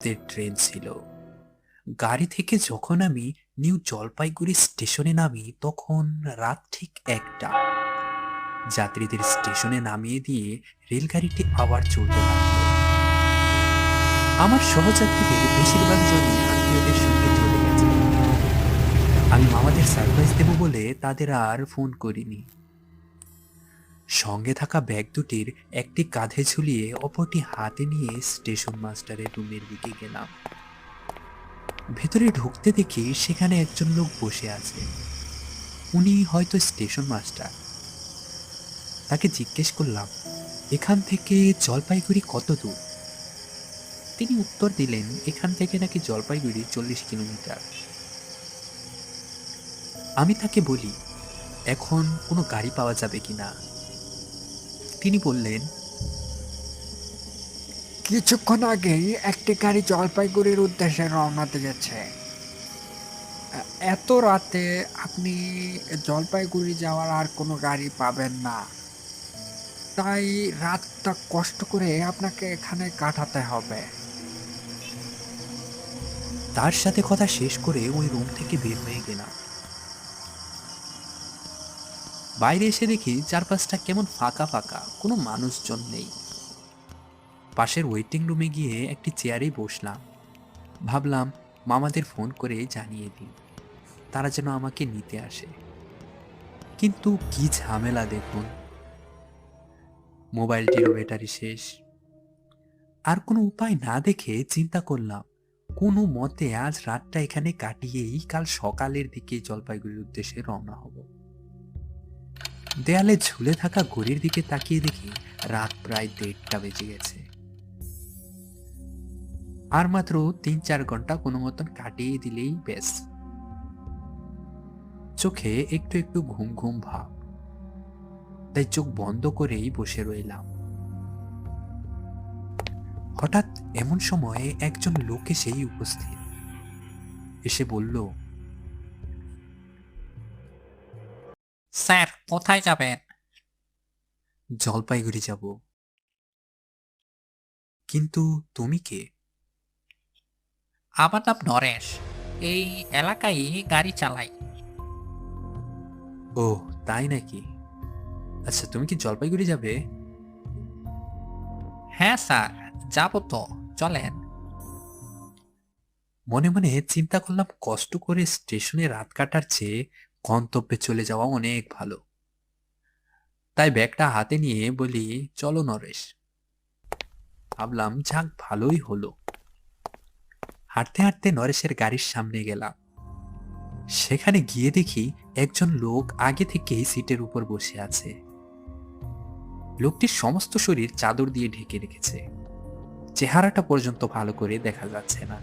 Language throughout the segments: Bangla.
রাতের ট্রেন ছিল। গাড়ি থেকে যখন আমি নিউ জলপাইগুড়ি স্টেশনে নামি, তখন রাত ঠিক একটা। যাত্রীদের স্টেশনে নামিয়ে দিয়ে রেলগাড়িটি আবার চলতে লাগল। আমার সহযাত্রীদের বেশিরভাগ জনই আত্মীয়দের সঙ্গে চলে গেছে। আমি মামাদের সারপ্রাইজ দেব বলে তাদের আর ফোন করিনি। সঙ্গে থাকা ব্যাগ দুটির একটি কাঁধে ঝুলিয়ে অপরটি হাতে নিয়ে স্টেশন মাস্টারের রুমের দিকে গেলাম। ভেতরে ঢুকতে দেখি সেখানে একজন লোক বসে আছে। উনি হয়তো স্টেশন মাস্টার। তাকে জিজ্ঞেস করলাম, এখান থেকে জলপাইগুড়ি কত দূর? তিনি উত্তর দিলেন, এখান থেকে নাকি জলপাইগুড়ি চল্লিশ কিলোমিটার। আমি তাকে বলি, এখন কোনো গাড়ি পাওয়া যাবে কিনা? তিনি বললেন কিছুক্ষণ আগেই একটি গাড়ি জলপাইগুড়ির উদ্দেশ্যে রওনা দিয়েছে। এত রাতে আপনি জলপাইগুড়ি যাওয়ার আর কোনো গাড়ি পাবেন না। তাই রাতটা কষ্ট করে আপনাকে এখানে কাটাতে হবে। তার সাথে কথা শেষ করে ওই রুম থেকে বের হয়ে গেলাম। বাইরে এসে দেখি চারপাশটা কেমন ফাঁকা ফাঁকা, কোনো মানুষজন নেই। পাশের ওয়েটিং রুমে গিয়ে একটি চেয়ারে বসলাম। ভাবলাম, মামাদের ফোন করে জানিয়ে দিই, তারা যেন আমাকে নিতে আসে। কিন্তু কি ঝামেলা দেখুন। মোবাইলটিরও ব্যাটারি শেষ। আর কোনো উপায় না দেখে চিন্তা করলাম, কোনো মতে আজ রাতটা এখানে কাটিয়েই কাল সকালের দিকে জলপাইগুড়ির উদ্দেশ্যে রওনা হব। দেয়ালে ঝুলে থাকা ঘড়ির দিকে তাকিয়ে দেখি রাত প্রায় দেড়টা বেজে গেছে। আর মাত্র তিন চার ঘণ্টা কোনো মতন কাটিয়ে দিলেই বেশ চোখে একটু একটু ঘুম ঘুম ভাব। তাই চোখ বন্ধ করেই বসে রইলাম। হঠাৎ এমন সময়ে একজন লোক এসেই উপস্থিত। এসে বলল স্যার কোথায় যাবেন? জলপাইগুড়ি যাব। কিন্তু তুমি কে? আমার নাম নরেশ। এই এলাকায় গাড়ি চালাই। ও তাই নাকি? আচ্ছা তুমি কি জলপাইগুড়ি যাবে? হ্যাঁ স্যার যাব তো চলেন। মনে মনে চিন্তা করলাম কষ্ট করে স্টেশনে রাত কাটার চেয়ে গন্তব্যে চলে যাওয়া অনেক ভালো। তাই ব্যাগটা হাতে নিয়ে বলি, চলো নরেশ। ভাবলাম, যাক, ভালোই হলো। হাঁটতে হাঁটতে নরেশের গাড়ির সামনে গেলাম। সেখানে গিয়ে দেখি একজন লোক আগে থেকেই সিটের উপর বসে আছে। লোকটির সমস্ত শরীর চাদর দিয়ে ঢেকে রেখেছে। চেহারাটা পর্যন্ত ভালো করে দেখা যাচ্ছে না।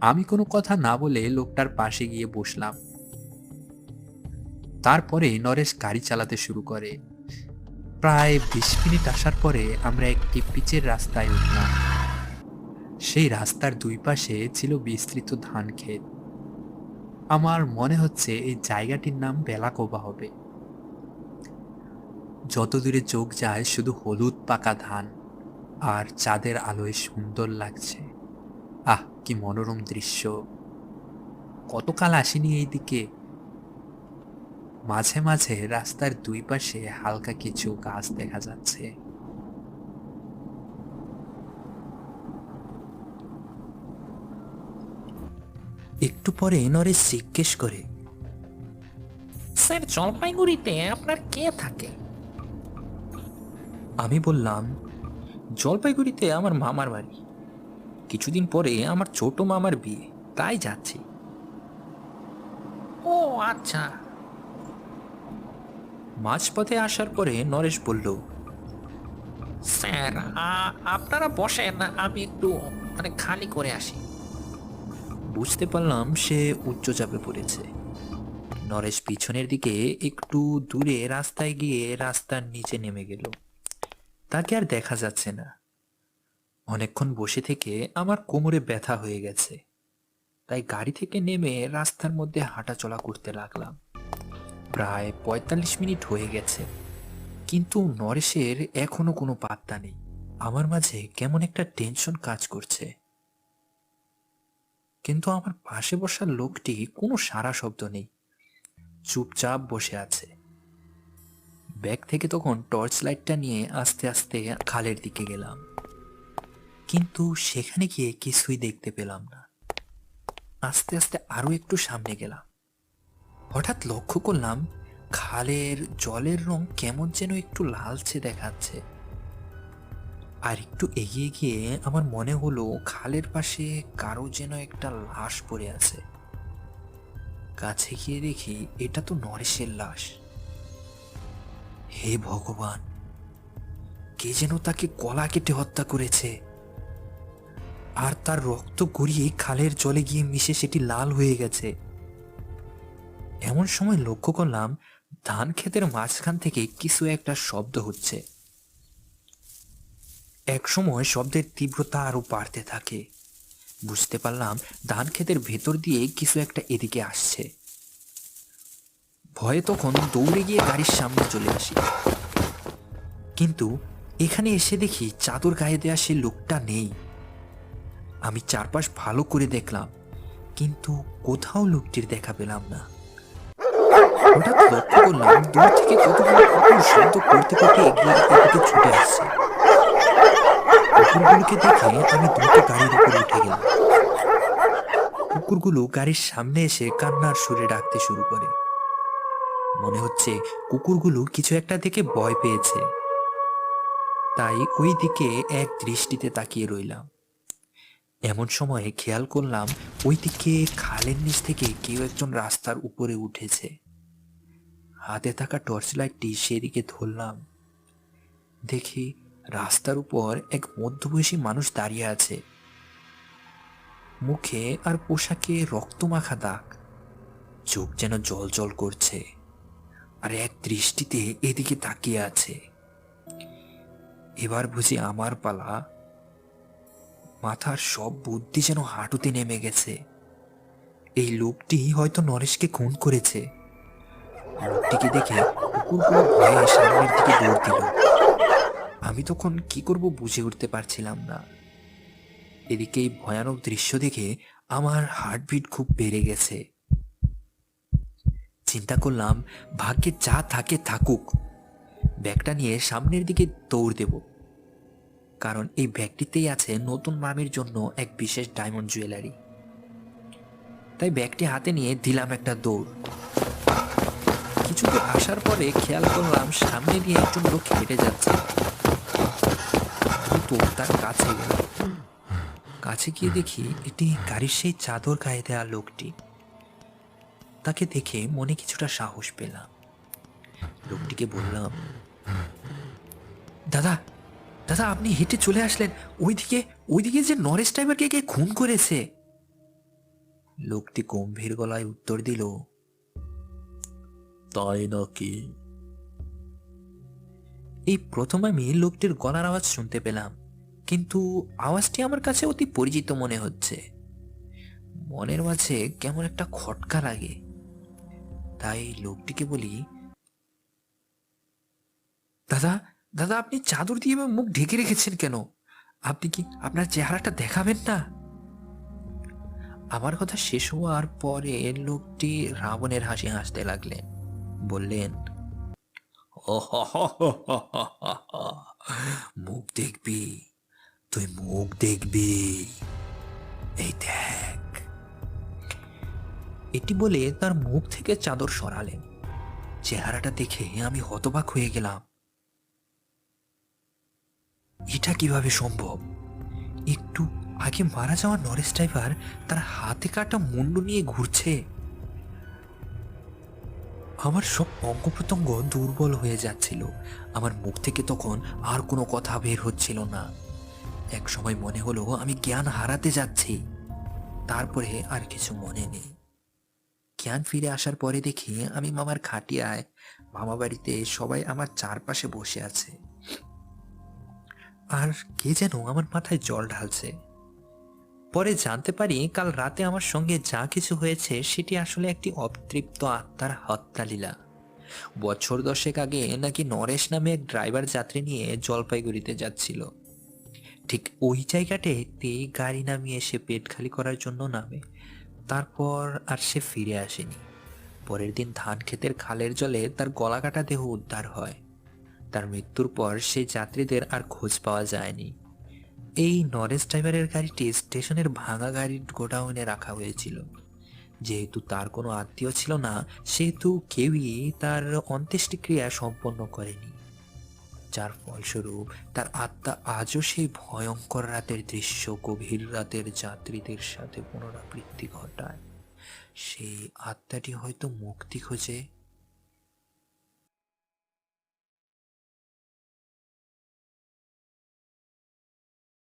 আমি কোনো কথা না বলে লোকটার পাশে গিয়ে বসলাম। তারপরে নরেশ গাড়ি চালাতে শুরু করে। প্রায় বিশ মিনিট আসার পরে আমরা একটি পিচের রাস্তায় উঠলাম। সেই রাস্তার দুই পাশে ছিল বিস্তৃত ধান ক্ষেত। আমার মনে হচ্ছে এই জায়গাটির নাম বেলাকোবা হবে। যত দূরে চোখ যায় শুধু হলুদ পাকা ধান, আর চাঁদের আলোয় সুন্দর লাগছে। আহ, কি মনোরম দৃশ্য। কতকাল আসিনি এইদিকে? মাঝে মাঝে রাস্তার দুই পাশে হালকা কিছু গাছ দেখা যাচ্ছে। একটু পরে নরেশ জিজ্ঞেস করে স্যার জলপাইগুড়িতে আপনার কে থাকে? আমি বললাম জলপাইগুড়িতে আমার মামার বাড়ি। কিছুদিন পরে আমার ছোট মামার বিয়ে তাই যাচ্ছি। ও আচ্ছা। মাঝপথে আসার পরে নরেশ বলল, স্যার আপনারা বসেন, আমি একটু মানে খালি করে আসি। বুঝতে পারলাম সে উচ্চ চাপে পড়েছে। নরেশ পিছনের দিকে একটু দূরে রাস্তায় গিয়ে রাস্তার নিচে নেমে গেল। তাকে আর দেখা যাচ্ছে না। অনেকক্ষণ বসে থেকে আমার কোমরে ব্যথা হয়ে গেছে। তাই গাড়ি থেকে নেমে রাস্তার মধ্যে হাঁটাচলা করতে লাগলাম। প্রায় পঁয়তাল্লিশ মিনিট হয়ে গেছে। কিন্তু নরেশের এখনও কোনো পাত্তা নেই। আমার মাঝে কেমন একটা টেনশন কাজ করছে। কিন্তু আমার পাশে বসা লোকটি কোনো সারা শব্দ নেই। চুপচাপ বসে আছে। ব্যাগ থেকে তখন টর্চ লাইটটা নিয়ে আস্তে আস্তে খালের দিকে গেলাম। কিন্তু সেখানে গিয়ে কিছুই দেখতে পেলাম না। আস্তে আস্তে আরও একটু সামনে গেলাম। হঠাৎ লক্ষ্য করলাম খালের জলের রং কেমন যেন একটু লালচে দেখাচ্ছে। আর একটু এগিয়ে গিয়ে আমার মনে হলো খালের পাশে কারও যেন একটা লাশ পড়ে আছে। কাছে গিয়ে দেখি এটা তো নরেশের লাশ। হে ভগবান, কে যেন তাকে কলা কেটে হত্যা করেছে। আর তার রক্ত গড়িয়ে খালের জলে গিয়ে মিশে সেটি লাল হয়ে গেছে। এমন সময় লক্ষ্য করলাম ধান ক্ষেতের মাঝখান থেকে কিছু একটা শব্দ হচ্ছে। এক সময় শব্দের তীব্রতা আরও বাড়তে থাকে। বুঝতে পারলাম ধান ক্ষেতের ভেতর দিয়ে কিছু একটা এদিকে আসছে। ভয়ে তখন দৌড়ে গিয়ে গাড়ির সামনে চলে আসি। কিন্তু এখানে এসে দেখি চাদর গায়ে দেওয়া সে লোকটা নেই। আমি চারপাশ ভালো করে দেখলাম, কিন্তু কোথাও লোকটির দেখা পেলাম না। হঠাৎ লক্ষ্য করলাম দূর থেকে কতগুলো কুকুর শব্দ করতে করতে এগিয়ে ছুটে আসছে। কুকুরগুলোকে দেখে আমি দ্রুত গাড়ির উপর উঠে গেলাম। কুকুরগুলো গাড়ির সামনে এসে কান্নার সুরে ডাকতে শুরু করে। মনে হচ্ছে কুকুরগুলো কিছু একটা দেখে ভয় পেয়েছে। তাই ওই দিকে এক দৃষ্টিতে তাকিয়ে রইলাম। এমন সময়ে খেয়াল করলাম ওই দিকে খালের নিচ থেকে কেউ একজন রাস্তার উপরে উঠেছে। হাতে থাকা টর্চ লাইটটি সেদিকে ধরলাম। দেখি রাস্তার উপর এক মধ্যবয়সী মানুষ দাঁড়িয়ে আছে। মুখে আর পোশাকে রক্তমাখা দাগ। চোখ যেন জল জল করছে আর এক দৃষ্টিতে এদিকে তাকিয়ে আছে। এবার বুঝি আমার পালা। মাথার সব বুদ্ধি যেন হাঁটুতে নেমে গেছে। এই লোকটি হয়তো নরেশকে খুন করেছে। লোকটিকে দেখে কুকুরগুলো ভয়ে সামনের দিকে দৌড় দিল। আমি তখন কি করব বুঝে উঠতে পারছিলাম না। এদিকে এই ভয়ানক দৃশ্য দেখে আমার হার্টবিট খুব বেড়ে গেছে। চিন্তা করলাম, ভাগ্যে যা থাকে থাকুক। ব্যাগটা নিয়ে সামনের দিকে দৌড় দেব। কারণ এই ব্যাগটিতেই আছে নতুন মামির জন্য এক বিশেষ ডায়মন্ড জুয়েলারি তাই ব্যাগটি হাতে নিয়ে দিলাম একটা দৌড়। কিছু আসার পরে খেয়াল করলাম সামনে দিয়ে একজন লোক হেঁটে যাচ্ছে। তার কাছে গেল। কাছে গিয়ে দেখি এটি গাড়ির সেই চাদর গায়ে দেওয়া লোকটি। তাকে দেখে মনে কিছুটা সাহস পেলাম। লোকটিকে বললাম, দাদা দাদা, আপনি হেঁটে চলে আসলেন। ওইদিকে ওইদিকে যে নরেশ টাইবারকে কে খুন করেছে? লোকটি গম্ভীর গলায় উত্তর দিল তাই নাকি? এই প্রথম আমি লোকটির গলার আওয়াজ শুনতে পেলাম, কিন্তু আওয়াজটি আমার কাছে অতি পরিচিত মনে হচ্ছে। মনের মাঝে কেমন একটা খটকা লাগে। তাই লোকটিকে বলি, দাদা দাদা, আপনি চাদর দিয়ে মুখ ঢেকে রেখেছেন কেন? আপনি কি আপনার চেহারাটা দেখাবেন না? আমার কথা শেষ হওয়ার পরে লোকটি রাবণের হাসি হাসতে লাগলেন। বললেন মুখ দেখবি, তুই মুখ দেখবি। এই দেখ। এটি বলে তার মুখ থেকে চাদর সরালেন। চেহারাটা দেখে আমি হতবাক হয়ে গেলাম। এটা কীভাবে সম্ভব? একটু আগে মারা যাওয়া নরেশ ড্রাইভার তার হাতে কাটা মুন্ডু নিয়ে ঘুরছে। আমার সব অঙ্গ প্রত্যঙ্গ দুর্বল হয়ে যাচ্ছিল। আমার মুখ থেকে তখন আর কোনো কথা বের হচ্ছিল না। এক সময় মনে হলো আমি জ্ঞান হারাতে যাচ্ছি। তারপরে আর কিছু মনে নেই। জ্ঞান ফিরে আসার পরে দেখি আমি মামার খাটিয়ায়, মামা বাড়িতে সবাই আমার চারপাশে বসে আছে। আর কে যেন আমার মাথায় জল ঢালছে। পরে জানতে পারি কাল রাতে আমার সঙ্গে যা কিছু হয়েছে সেটি আসলে একটি অতৃপ্ত আত্মার হত্যালীলা। বছর দশেক আগে নাকি নরেশ নামে এক ড্রাইভার যাত্রী নিয়ে জলপাইগুড়িতে যাচ্ছিল। ঠিক ওই জায়গাটাতে গাড়ি নামিয়ে সে পেট খালি করার জন্য নামে। তারপর আর সে ফিরে আসেনি। পরের দিন ধান ক্ষেতের খালের জলে তার গলাকাটা দেহ উদ্ধার হয়। তার মৃত্যুর পর সেই যাত্রীদের আর খোঁজ পাওয়া যায়নি। এই নরেশ ড্রাইভারের গাড়িটি স্টেশনের ভাঙা গাড়ির গোডাউনে রাখা হয়েছিল। যেহেতু তার কোনো আত্মীয় ছিল না, সেহেতু কেউই তার অন্ত্যেষ্টিক্রিয়া সম্পন্ন করেনি। যার ফলস্বরূপ তার আত্মা আজও সেই ভয়ঙ্কর রাতের দৃশ্য, গভীর রাতের যাত্রীদের সাথে পুনরাবৃত্তি ঘটায়। সেই আত্মাটি হয়তো মুক্তি খোঁজে